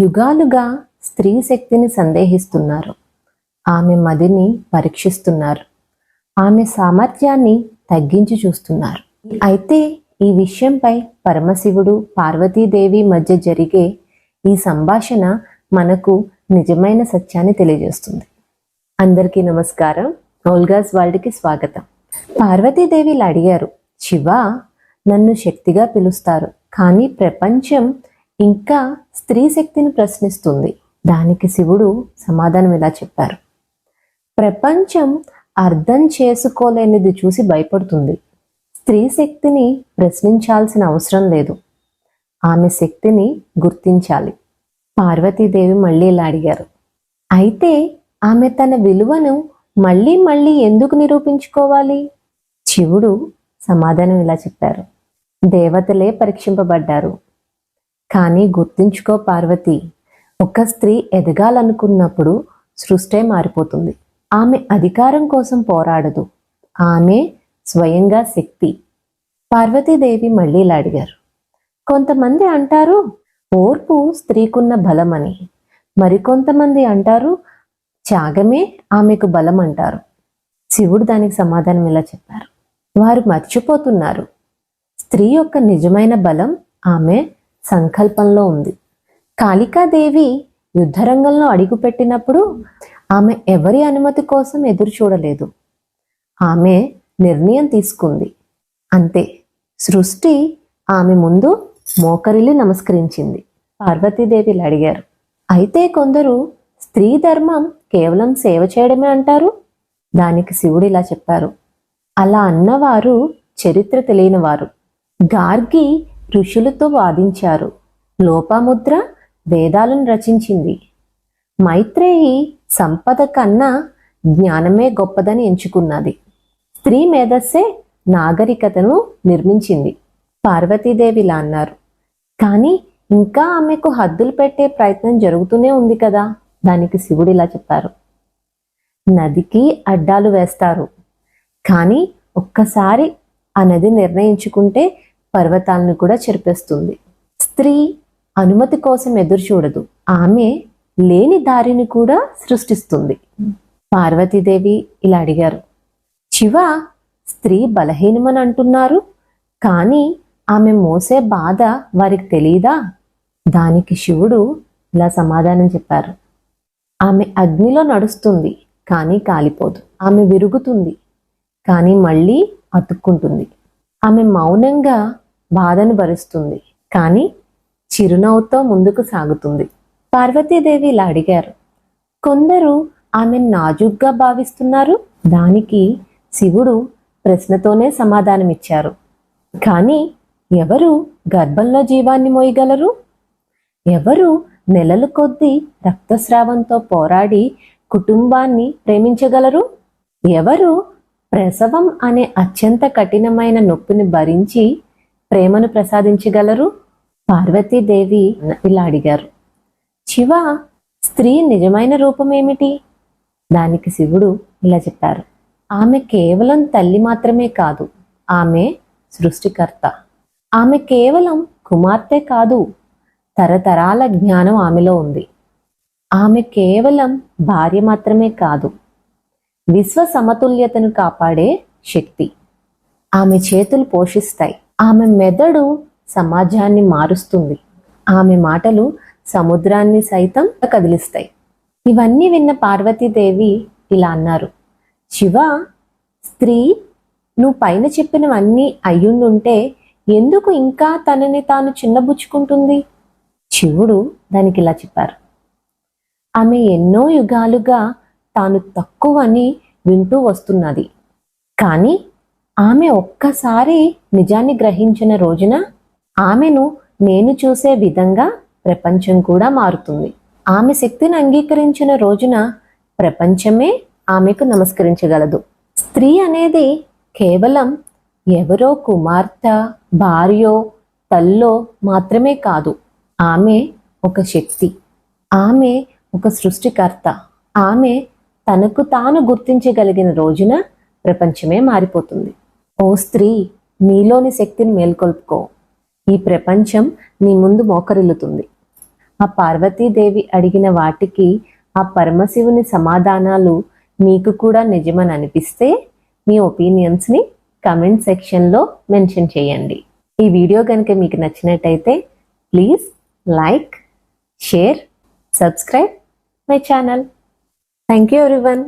యుగాలుగా స్త్రీ శక్తిని సందేహిస్తున్నారు. ఆమె మదిని పరీక్షిస్తున్నారు. ఆమె సామర్థ్యాన్ని తగ్గించి చూస్తున్నారు. అయితే ఈ విషయంపై పరమశివుడు పార్వతీదేవి మధ్య జరిగే ఈ సంభాషణ మనకు నిజమైన సత్యాన్ని తెలియజేస్తుంది. అందరికీ నమస్కారం. ఓల్గాస్ వరల్డ్కి స్వాగతం. పార్వతీదేవిలు అడిగారు శివ నన్ను శక్తిగా పిలుస్తారు కానీ ప్రపంచం ఇంకా స్త్రీ శక్తిని ప్రశ్నిస్తుంది. దానికి శివుడు సమాధానం ఇలా చెప్పారు. ప్రపంచం అర్థం చేసుకోలేనిది చూసి భయపడుతుంది. స్త్రీ శక్తిని ప్రశ్నించాల్సిన అవసరం లేదు. ఆమె శక్తిని గుర్తించాలి. పార్వతీదేవి మళ్ళీ ఇలా అడిగారు. అయితే ఆమె తన విలువను మళ్ళీ మళ్ళీ ఎందుకు నిరూపించుకోవాలి? శివుడు సమాధానం ఇలా చెప్పారు. దేవతలే పరీక్షింపబడ్డారు. కానీ గుర్తుంచుకో పార్వతి ఒక స్త్రీ ఎదగాలనుకున్నప్పుడు సృష్టే మారిపోతుంది. ఆమె అధికారం కోసం పోరాడదు. ఆమె స్వయంగా శక్తి. పార్వతీదేవి మళ్ళీ అడిగారు. కొంతమంది అంటారు ఓర్పు స్త్రీకున్న బలమని. మరికొంతమంది అంటారు త్యాగమే ఆమెకు బలం అంటారు శివుడు దానికి సమాధానం ఇలా చెప్పారు. వారు మర్చిపోతున్నారు. స్త్రీ యొక్క నిజమైన బలం ఆమె సంకల్పంలో ఉంది. కాళికాదేవి యుద్ధరంగంలో అడుగుపెట్టినప్పుడు ఆమె ఎవరి అనుమతి కోసం ఎదురు చూడలేదు. ఆమె నిర్ణయం తీసుకుంది. అంతే. సృష్టి ఆమె ముందు మోకరిల్లి నమస్కరించింది. పార్వతీదేవిలు అడిగారు. అయితే కొందరు స్త్రీ ధర్మం కేవలం సేవ చేయడమే అంటారు? దానికి శివుడు ఇలా చెప్పారు. అలా అన్నవారు చరిత్ర తెలియనివారు. గార్గి ఋషులతో వాదించారు. లోపాముద్ర వేదాలను రచించింది. మైత్రేయి సంపద కన్నా జ్ఞానమే గొప్పదని ఎంచుకున్నది. స్త్రీ మేధస్సే నాగరికతను నిర్మించింది. పార్వతీదేవిలా అన్నారు. కానీ ఇంకా ఆమెకు హద్దులు పెట్టే ప్రయత్నం జరుగుతూనే ఉంది కదా? దానికి శివుడు ఇలా చెప్పారు. నదికి అడ్డాలు వేస్తారు. కానీ ఒక్కసారి ఆ నది నిర్ణయించుకుంటే పర్వతాలను కూడా చెరిపేస్తుంది. స్త్రీ అనుమతి కోసం ఎదురు చూడదు. ఆమె లేని దారిని కూడా సృష్టిస్తుంది. పార్వతీదేవి ఇలా అడిగారు. శివ స్త్రీ బలహీనమని అంటున్నారు. కానీ ఆమె మోసే బాధ వారికి తెలియదా దానికి శివుడు ఇలా సమాధానం చెప్పారు. ఆమె అగ్నిలో నడుస్తుంది కానీ కాలిపోదు. ఆమె విరుగుతుంది కానీ మళ్ళీ అతుక్కుంటుంది. ఆమె మౌనంగా బాధను భరిస్తుంది. కానీ చిరునవ్వుతో ముందుకు సాగుతుంది. పార్వతీదేవి ఇలా అడిగారు. కొందరు ఆమె నాజుగ్గా భావిస్తున్నారు. దానికి శివుడు ప్రశ్నతోనే సమాధానమిచ్చారు. కానీ ఎవరు గర్భంలో జీవాన్ని మోయగలరు? ఎవరు నెలలు కొద్దీ రక్తస్రావంతో పోరాడి కుటుంబాన్ని ప్రేమించగలరు? ఎవరు ప్రసవం అనే అత్యంత కఠినమైన నొప్పిని భరించి ప్రేమను ప్రసాదించగలరు? పార్వతీదేవి ఇలా అడిగారు. శివ స్త్రీ నిజమైన రూపం ఏమిటి దానికి శివుడు ఇలా చెప్పారు. ఆమె కేవలం తల్లి మాత్రమే కాదు ఆమె సృష్టికర్త. ఆమె కేవలం కుమార్తె కాదు తరతరాల జ్ఞానం ఆమెలో ఉంది. ఆమె కేవలం భార్య మాత్రమే కాదు విశ్వ సమతుల్యతను కాపాడే శక్తి. ఆమె చేతులు పోషిస్తాయి. ఆమె మెదడు సమాజాన్ని మారుస్తుంది. ఆమె మాటలు సముద్రాన్ని సైతం కదిలిస్తాయి. ఇవన్నీ విన్న పార్వతీదేవి ఇలా అన్నారు. శివ స్త్రీ నువ్వు పైన చెప్పినవన్నీ అయ్యుండుంటే ఎందుకు ఇంకా తనని తాను చిన్నబుచ్చుకుంటుంది? శివుడు దానికి ఇలా చెప్పారు. ఆమె ఎన్నో యుగాలుగా తాను తక్కువని వింటూ వస్తున్నది. కానీ ఆమె ఒక్కసారి నిజాన్ని గ్రహించిన రోజున ఆమెను నేను చూసే విధంగా ప్రపంచం కూడా మారుతుంది. ఆమె శక్తిని అంగీకరించిన రోజున ప్రపంచమే ఆమెకు నమస్కరించగలదు. స్త్రీ అనేది కేవలం ఎవరో కుమార్తె భార్యో తల్లో మాత్రమే కాదు. ఆమె ఒక శక్తి. ఆమె ఒక సృష్టికర్త. ఆమె తనకు తాను గుర్తించగలిగిన రోజున ప్రపంచమే మారిపోతుంది. ఓ స్త్రీ నీలోని శక్తిని మేల్కొల్పుకో. ఈ ప్రపంచం నీ ముందు మోకరిల్లుతుంది. ఆ పార్వతీదేవి అడిగిన వాటికి ఆ పరమశివుని సమాధానాలు మీకు కూడా నిజమని అనిపిస్తే మీ ఒపీనియన్స్ని కమెంట్ సెక్షన్లో మెన్షన్ చేయండి. ఈ వీడియో కనుక మీకు నచ్చినట్టయితే please like share subscribe my channel. Thank you everyone.